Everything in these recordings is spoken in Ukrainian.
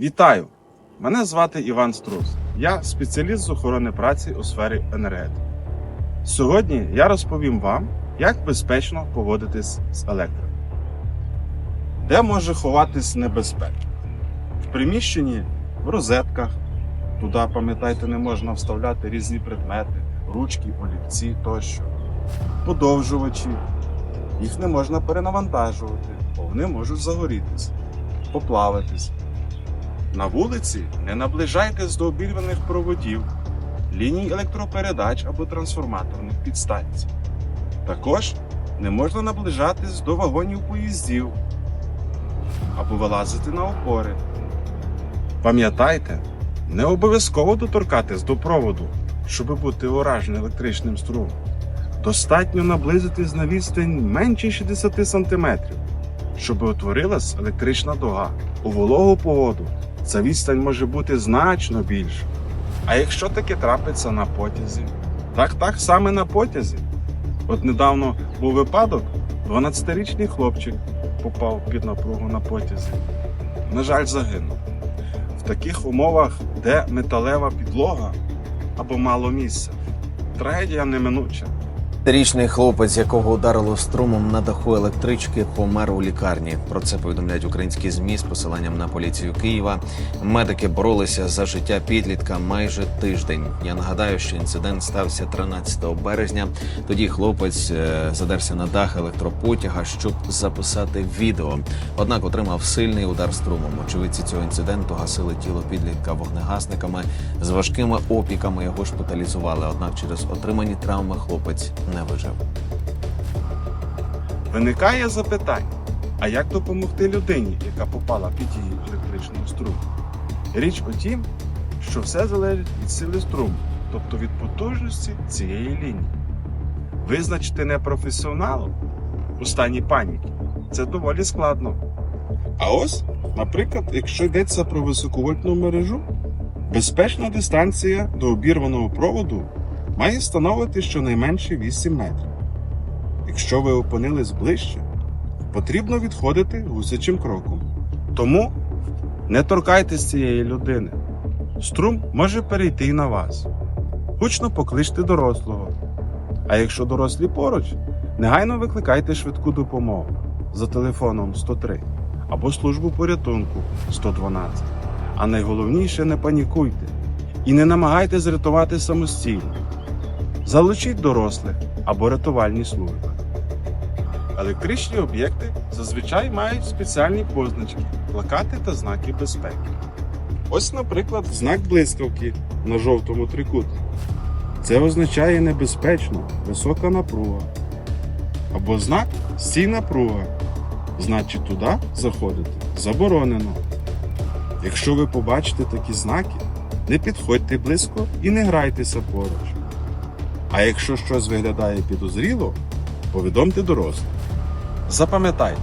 Вітаю! Мене звати Іван Струс. Я спеціаліст з охорони праці у сфері енергетики. Сьогодні я розповім вам, як безпечно поводитись з електрикою. Де може ховатись небезпека? В приміщенні, в розетках. Туди, пам'ятайте, не можна вставляти різні предмети, ручки, олівці тощо. Подовжувачі. Їх не можна перенавантажувати, бо вони можуть загорітися, поплавитись. На вулиці не наближайтесь до обірваних проводів, ліній електропередач або трансформаторних підстанцій. Також не можна наближатись до вагонів поїздів або вилазити на опори. Пам'ятайте, не обов'язково доторкатись до проводу, щоб бути ураженим електричним струмом. Достатньо наблизитись на відстань менше 60 см, щоб утворилась електрична дуга. У вологу погоду ця відстань може бути значно більша. А якщо таке трапиться на потязі? Так, так саме на потязі. От недавно був випадок, 12-річний хлопчик попав під напругу на потязі. На жаль, загинув. В таких умовах, де металева підлога або мало місця, трагедія неминуча. Річний хлопець, якого ударило струмом на даху електрички, помер у лікарні. Про це повідомляють українські змі з посиланням на поліцію Києва. Медики боролися за життя підлітка майже тиждень. Я нагадаю, що інцидент стався 13 березня. Тоді хлопець е, задерся на дах електропотяга, щоб записати відео. Однак отримав сильний удар струмом. Очевидці цього інциденту гасили тіло підлітка вогнегасниками з важкими опіками. Його шпиталізували. Однак через отримані травми хлопець не вижив. Виникає запитання: а як допомогти людині, яка попала під дію електричного струму? Річ у тім, що все залежить від сили струму, тобто від потужності цієї лінії. Визначити непрофесіоналу у стані паніки це доволі складно. А ось, наприклад, якщо йдеться про високовольтну мережу, безпечна дистанція до обірваного проводу має становити щонайменше 8 метрів. Якщо ви опинились ближче, потрібно відходити гусячим кроком. Тому не торкайтесь цієї людини. Струм може перейти і на вас. Гучно покличте дорослого. А якщо дорослі поруч, негайно викликайте швидку допомогу за телефоном 103 або службу порятунку 112. А найголовніше не панікуйте і не намагайтесь рятувати самостійно. Залучіть дорослих або рятувальні служби. Електричні об'єкти зазвичай мають спеціальні позначки, плакати та знаки безпеки. Ось, наприклад, знак блискавки на жовтому трикутнику. Це означає небезпечно, висока напруга. Або знак стій напруга. Значить, туди заходити заборонено. Якщо ви побачите такі знаки, не підходьте близько і не грайтеся поруч. А якщо щось виглядає підозріло, повідомте дорослих. Запам'ятайте,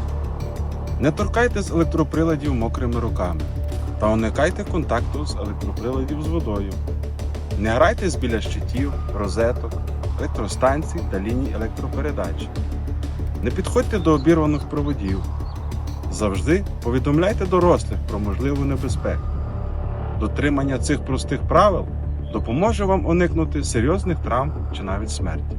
не торкайте з електроприладів мокрими руками та уникайте контакту з електроприладів з водою. Не грайтесь біля щитів, розеток, електростанцій та ліній електропередач. Не підходьте до обірваних проводів. Завжди повідомляйте дорослих про можливу небезпеку. Дотримання цих простих правил допоможе вам уникнути серйозних травм чи навіть смерті.